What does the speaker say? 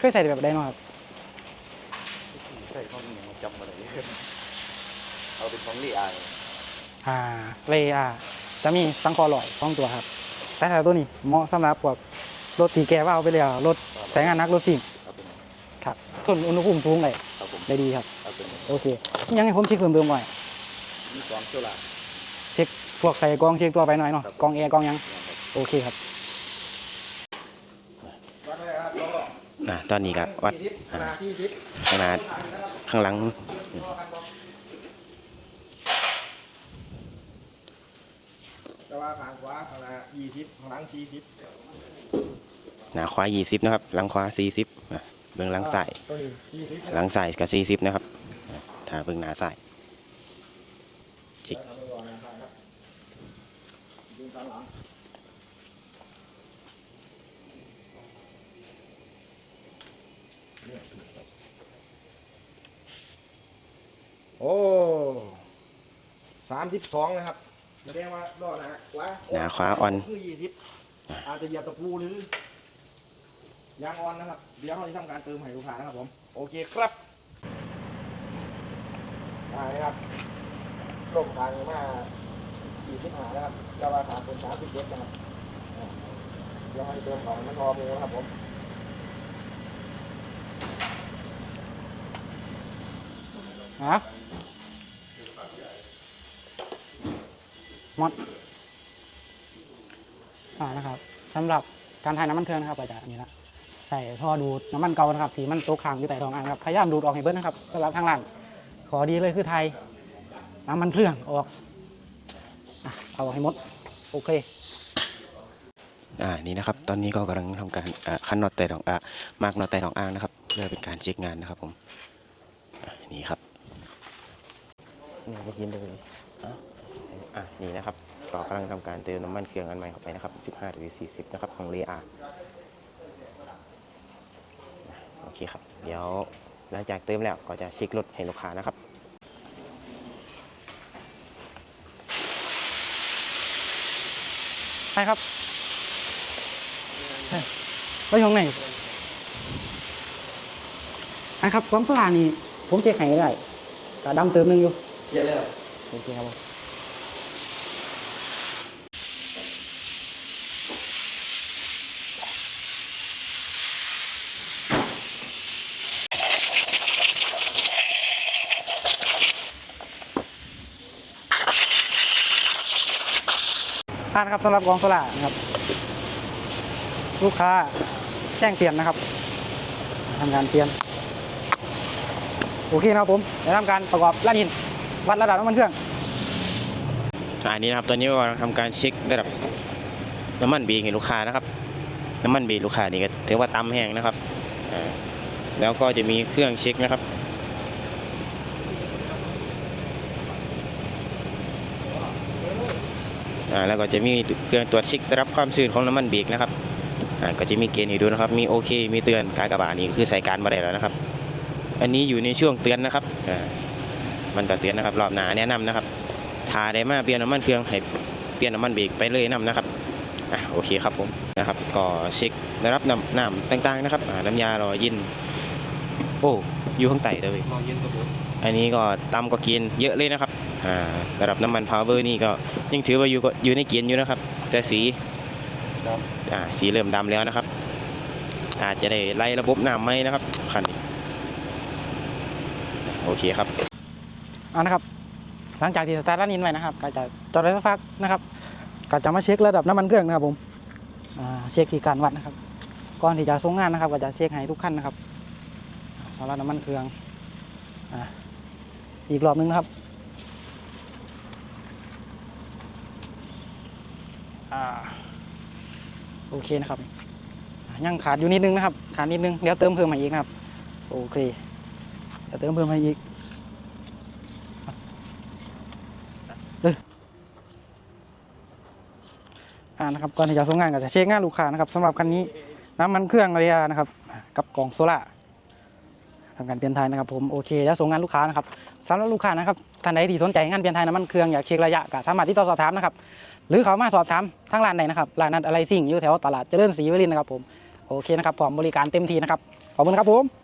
เคยใส่แบบใดเนาะครับใส่ข้อนี้ยังจำมาเลยเอาเป็นของลีอายอ่าเลอาจะมีสังคอลอยสองตัวครับ แต่ถ้าตัวนี้เหมาะสำหรับพวกรถตีแกว่าเอาไปเลยรถใช้งานหนักรถฟิล์มเอาเป็นครับทนอุณหภูมิสูงได้เอาผมได้ดีครับเอาเป็นโอเค ยังให้ผมเช็คเพิ่มเติมหน่อยมีกองโซล่าเช็คพวกใส่กรองเช็คตัวไปหน่อยเนาะกรองแอร์กรองหยัง โอเคครับ วัดเลยครับร ออ่าตอนนี้ก็วัดที่สิบขนาดที่สิบขนาดข้างหลังแต่ว่าทางขวาขนาดยี่สิบข้างหลังสี่สิบหน้าขวา20นะครับ หลังขวา40อะเบื้องหลังซ้ายตัวนี้สี่สิบหลังซ้ายก็40นะครับอะถ้าเบื้องหน้าซ้ายจิก เอาไปก่อนนะครับดูข้างหลัง โอ้สามสิบสองนะครับแสดงว่ารอดนะฮะขวาหน้าขวาอ่อน คือยี่สิบอาจจะเหยียบตะปูหรือยางอ่อนนะครับ เดี๋ยวเราจะทำการเติมให้ลูกค้านะครับผม โอเคครับได้ครับลงทางมาสี่สิบห้านะครับจะว่าทางเป็นสามสิบเจ็ดนะครับอ่าเดี๋ยวให้เติมของมันพอไปนะครับผม ฮะมดอ่านะครับสำหรับการถ่ายน้ำมันเครื่องนะครับก็จะนี่ละใส่ท่อดูดน้ำมันเก่านะครับที่มันตกค้างอยู่ใต้ท้องอ่างครับพยายามดูดออกให้เบิ้นะครับสำหรับทางร้านขอดีเลยคือไทยน้ำมันเครื่องออกอะเอาให้หมดโอเคอ่านี่นะครับ ตอนนี้ก็กำลังทำการอ่าคันน็อตแต่ดอกอ่ามากน็อตแต่ดอกอ่างนะครับเพื่อเป็นการเช็คงานนะครับผมนี่ครับ นี่เมื่อกี้เลยอะอะนี่นะครับก็กำลังทำการเติมน้ำมันเครื่องอันใหม่เข้าไปนะครับ 15หรือ40 นะครับ ของเลอาโอเคครับ เดี๋ยวหลังจากเติมแล้วก็จะเช็ครถให้ลูกค้านะครับใช่ครับใช่อยู่ข้างในนะครับ ความสว่างนี่ผมเช็คให้ได้กระดำเติมหนึงอยู่ เยอะเลยโอเคครับผมผ่านครับสำหรับกองสลากนะครับ ลูกค้าแจ้งเปลี่ยนนะครับทำการเปลี่ยนโอเคนะครับผมจะทำการประกอบลาดิน วัดระดับน้ำมันเครื่องอันนี้นะครับตอนนี้ก็ทำการเช็คระดับน้ำมันเบรกให้ลูกค้านะครับ น้ำมันเบรกลูกค้านี่ก็ถือว่าต่ำแห้งนะครับแล้วก็จะมีเครื่องเช็คนะครับแล้วก็จะมีเครื่องตรวจเช็คระดับความชื้นของน้ำมันเบรกนะครับก็จะมีเกณฑ์ให้ดูนะครับ มีโอเค มีเตือนการกระบะนี่คือใส่การมาได้แล้วนะครับ อันนี้อยู่ในช่วงเตือนนะครับอ่า มันก็เตือนนะครับรอบหน้าแนะนำนะครับทาได้มาเปลี่ยนน้ำมันเครื่องให้เปลี่ยนน้ำมันเบรกไปเลยนํนะครับอะโอเคครับผมนะครับก็เช็คระดับน้ำน้ำต่างๆนะครับอ่าน้ำยารอยินโอ้อยู่ข้างใต้เลยรอเย็นกับผมอันนี้ก็ต่ำกว่าเกณฑ์เยอะเลยนะครับอ่าระดับน้ำมันพาวเวอร์นี่ก็ยังถือว่าอยู่ก็อยู่ในเกณฑ์อยู่นะครับแต่สีอ่าสีเริ่มดำแล้วนะครับ อาจจะได้ไล่ระบบน้ำไหมนะครับคันนี้โอเคครับ เอานะครับ หลังจากที่สตาร์ทร้านอินไว้นะครับก็จะจอดไว้สักพักนะครับก็จะมาเช็คระดับน้ำมันเครื่องนะครับผมเช็คที่การวัดนะครับ ก่อนที่จะส่งงานนะครับ ก็จะเช็คให้ทุกขั้นนะครับอ่าสำหรับน้ำมันเครื่องอีกรอบนึงนะครับโอเคนะครับอ่ายังขาดอยู่นิดนึงนะครับ ขาดนิดนึงเดี๋ยวเติมเพิ่มมาอีกนะครับ โอเคเดี๋ยวเติมเพิ่มมาอีก อ่านะครับก่อนที่จะส่งงานก็จะเช็คงานลูกค้านะครับสำหรับคันนี้น้ำมันเครื่องเรียนะครับกับกล่องโซล่าทำการเปลี่ยนไทยนะครับผมโอเคแล้วส่งงานลูกค้านะครับสำหรับลูกค้านะครับท่านใดที่สนใจงานเปลี่ยนไทยน้ำมันเครื่องอยากเช็คระยะก็สามารถที่ต่อสอบถามนะครับหรือเขามาสอบถามทางร้านไหนนะครับร้านนัดอะไรสิ่งอยู่แถวตลาดเจริญศรีวรินนะครับผมโอเคนะครับพร้อมบริการเต็มที่นะครับขอบคุณครับผม